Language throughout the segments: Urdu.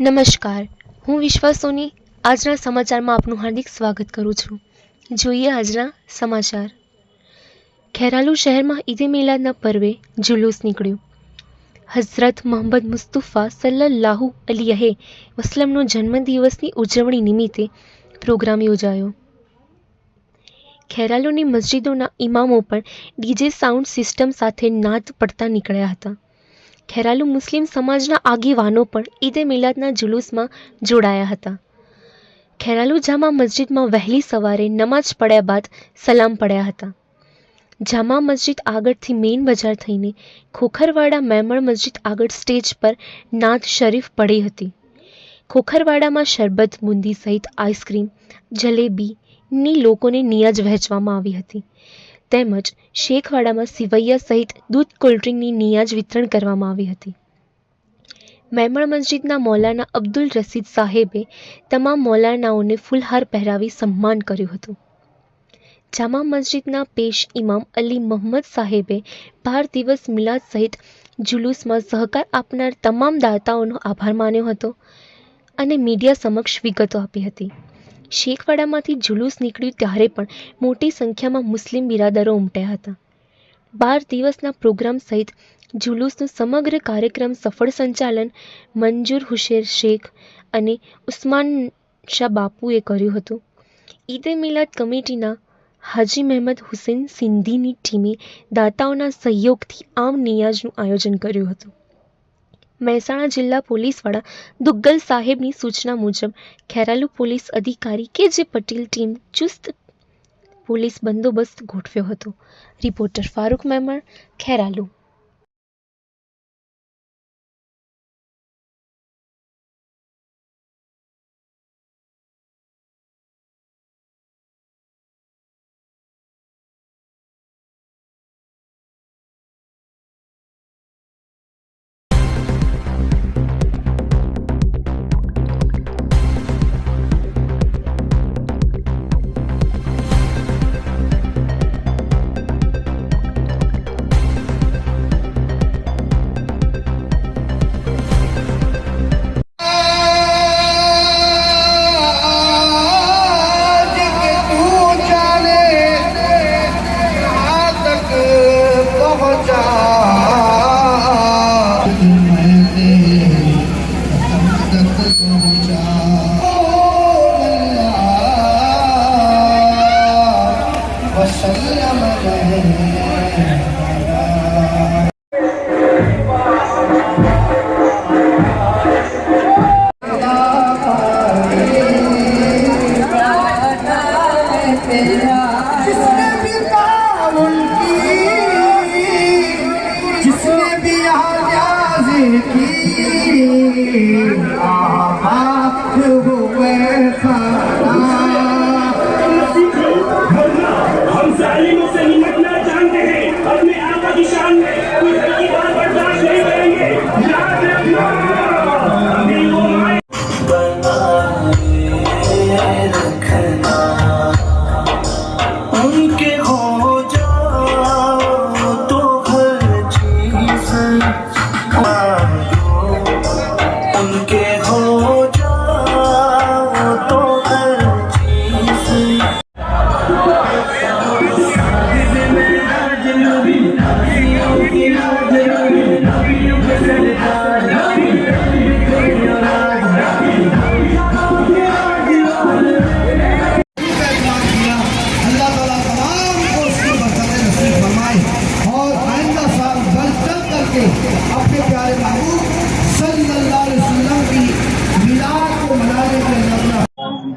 નમસ્કાર. હું વિશ્વા સોની આજના સમાચારમાં આપનું હાર્દિક સ્વાગત કરું છું. જોઈએ આજના સમાચાર. ખેરાલુ શહેરમાં ઈદે મિલાદના પર્વે જુલુસ નીકળ્યું. હઝરત મોહમ્મદ મુસ્તુફા સલ્લાહુ અલિયહે વસલમનો જન્મદિવસની ઉજવણી નિમિત્તે પ્રોગ્રામ યોજાયો. ખેરાલુની મસ્જિદોના ઇમામો પણ ડીજે સાઉન્ડ સિસ્ટમ સાથે નાદ પડતા નીકળ્યા હતા. ખેરાલુ મુસ્લિમ સમાજના આગેવાનો પણ ઈદે મિલાદના જુલુસમાં જોડાયા હતા. ખેરાલુ જામા મસ્જિદમાં વહેલી સવારે નમાઝ પડ્યા બાદ સલામ પડ્યા હતા. જામા મસ્જિદ આગળથી મેઇન બજાર થઈને ખોખરવાડા મેમણ મસ્જિદ આગળ સ્ટેજ પર નાત શરીફ પડી હતી. ખોખરવાડામાં શરબત, બુંદી સહિત આઈસ્ક્રીમ જલેબીની લોકોને નિયાજ વહેંચવામાં આવી હતી. તેમજ શેખવાડામાં સિવૈયા સહિત દૂધ કોલ્ડ્રિંકની નિયાજ વિતરણ કરવામાં આવી હતી. મેમણ મસ્જિદના મૌલાના અબ્દુલ રસીદ સાહેબે તમામ મૌલાનાઓને ફૂલહાર પહેરાવી સન્માન કર્યું હતું. જામા મસ્જિદના પેશ ઇમામ અલી મોહમ્મદ સાહેબે બાર દિવસ મિલાદ સહિત જુલુસમાં સહકાર આપનાર તમામ દાતાઓનો આભાર માન્યો હતો અને મીડિયા સમક્ષ વિગતો આપી હતી. શેખવાડામાંથી જુલુસ નીકળ્યું ત્યારે પણ મોટી સંખ્યામાં મુસ્લિમ બિરાદરો ઉમટ્યા હતા. બાર દિવસના પ્રોગ્રામ સહિત જુલુસનું સમગ્ર કાર્યક્રમ સફળ સંચાલન મંજૂર હુશેર શેખ અને ઉસ્માન શાહ બાપુએ કર્યું હતું. ઈદે મિલાદ કમિટીના હાજી મહેમદ હુસેન સિંધીની ટીમે દાતાઓના સહયોગથી આમ નિયાજનું આયોજન કર્યું હતું. મહેસાણા જિલ્લા પોલીસ વડા દુગ્ગલ સાહેબની સૂચના મુજબ, ખેરાલુ પોલીસ અધિકારી કે જે પટેલ ટીમ ચુસ્ત પોલીસ બંદોબસ્ત ગોઠવ્યો હતો. રિપોર્ટર ફારૂક મેમણ ખેરાલુ. ہم ظالموں سے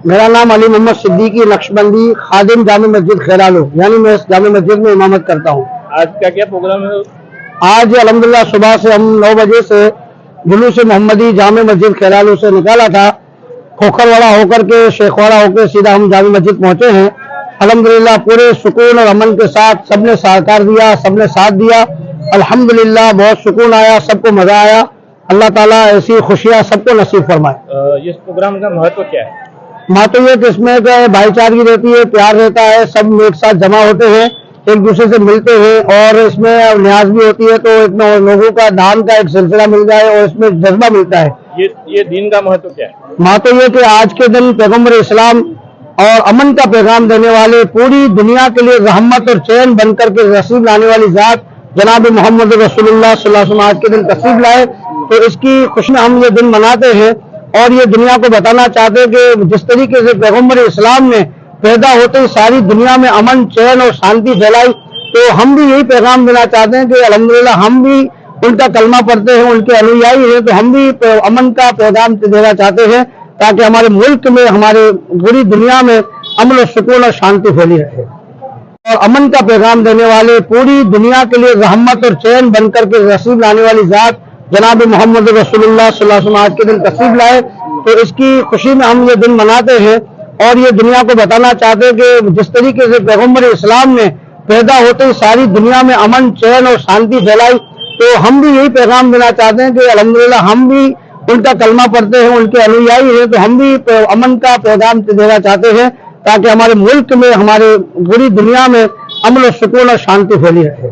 میرا نام علی محمد صدیقی نقش بندی خادم جامع مسجد خیرالو یعنی میں اس جامع مسجد میں امامت کرتا ہوں۔ آج کیا کیا پروگرام ہے؟ آج الحمدللہ صبح سے ہم نو بجے سے جلوس محمدی جامع مسجد خیرالو سے نکالا تھا۔ کھوکھر واڑا ہو کر کے شیخواڑا ہو کے سیدھا ہم جامع مسجد پہنچے ہیں۔ الحمدللہ پورے سکون اور امن کے ساتھ سب نے سہکار دیا سب نے ساتھ دیا۔ الحمدللہ بہت سکون آیا سب کو مزہ آیا۔ اللہ تعالیٰ ایسی خوشیاں سب کو نصیب فرمائے۔ اس پروگرام کا مہتو کیا ہے؟ ماتویت اس میں کیا ہے بھائی چارگی رہتی ہے پیار رہتا ہے سب لوگ ساتھ جمع ہوتے ہیں ایک دوسرے سے ملتے ہیں اور اس میں نیاز بھی ہوتی ہے تو اتنا لوگوں کا دان کا ایک سلسلہ مل جائے اور اس میں جذبہ ملتا ہے۔ یہ دین کا مہتو کیا ہے؟ ماتو یہ کہ آج کے دن پیغمبر اسلام اور امن کا پیغام دینے والے پوری دنیا کے لیے رحمت اور چین بن کر کے رسیب لانے والی ذات جناب محمد رسول اللہ صلی اللہ علیہ وسلم آج کے دن تصویر لائے۔ تو اس کی خوش ہم یہ دن مناتے ہیں۔ اور یہ دنیا کو بتانا چاہتے ہیں کہ جس طریقے سے پیغمبر اسلام نے پیدا ہوتے ہی ساری دنیا میں امن، چین اور شانتی پھیلائی، تو ہم بھی یہی پیغام دینا چاہتے ہیں کہ الحمدللہ ہم بھی ان کا کلمہ پڑھتے ہیں، ان کے انویائی ہیں، تو ہم بھی امن کا پیغام دینا چاہتے ہیں تاکہ ہمارے ملک میں، ہمارے پوری دنیا میں امن و سکون اور شانتی پھیلی رہے۔ اور امن کا پیغام دینے والے پوری دنیا کے لیے رحمت اور چین بن کر کے رسول لانے والی ذات جناب محمد رسول اللہ صلی اللہ علیہ وسلم آج کے دن تشریف لائے، تو اس کی خوشی میں ہم یہ دن مناتے ہیں اور یہ دنیا کو بتانا چاہتے ہیں کہ جس طریقے سے پیغمبر اسلام نے پیدا ہوتے ہی ساری دنیا میں امن، چین اور شانتی پھیلائی، تو ہم بھی یہی پیغام دینا چاہتے ہیں کہ الحمدللہ ہم بھی ان کا کلمہ پڑھتے ہیں، ان کے انویائی ہیں، تو ہم بھی امن کا پیغام دینا چاہتے ہیں تاکہ ہمارے ملک میں، ہمارے پوری دنیا میں امن و سکون اور شانتی پھیلی رہے۔